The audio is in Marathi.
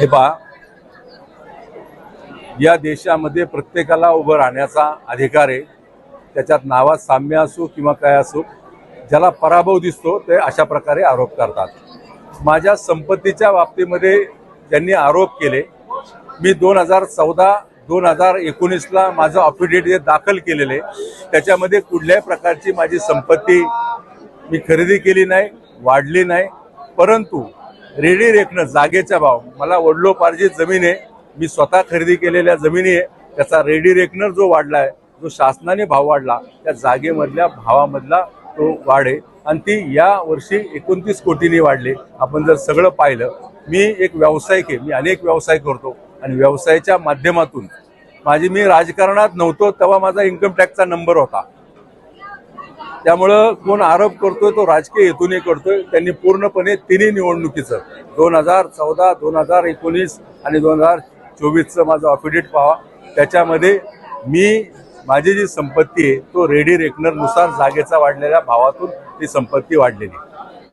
हे पहा. या देशामध्ये प्रत्येकाला उभं राहण्याचा अधिकार आहे. त्याच्यात नावात साम्य असो किंवा काय असो ज्याला पराभव दिसतो ते अशा प्रकारे आरोप करतात. माझ्या संपत्तीच्या बाबतीमध्ये त्यांनी आरोप केले मी दोन हजार चौदा दोन हजार एकोणीसला माझं अफिडेविट जे दाखल केलेले. त्याच्यामध्ये कुठल्याही प्रकारची माझी संपत्ती मी खरेदी केली नाही वाढली नाही. परंतु रेडी रेखणं जागेचा भाव. मला वडलोपार्जित जमीन आहे. मी स्वतः खरेदी केलेल्या जमिनी आहे. त्याचा रेडी रेकनर जो वाढला आहे जो शासनाने भाव वाढला त्या जागेमधल्या भावामधला तो वाढ आहे. आणि ती या वर्षी एकोणतीस कोटीनी वाढली. आपण जर सगळं पाहिलं मी एक व्यावसायिक आहे. मी अनेक व्यवसाय करतो. आणि व्यवसायाच्या माध्यमातून माझी मी राजकारणात नव्हतो तेव्हा माझा इन्कम टॅक्सचा नंबर होता. त्यामुळं कोण आरोप करतोय तो राजकीय हेतूने करतोय. त्यांनी पूर्णपणे तिन्ही निवडणुकीचं दोन हजार चौदा दोन हजार एकोणीस आणि दोन हजार चोवीसचं माझं ऑफिडेट पाहा. त्याच्यामध्ये मी माझी जी संपत्ती आहे तो रेडी रेकनरनुसार जागेचा वाढलेल्या भावातून ती संपत्ती वाढलेली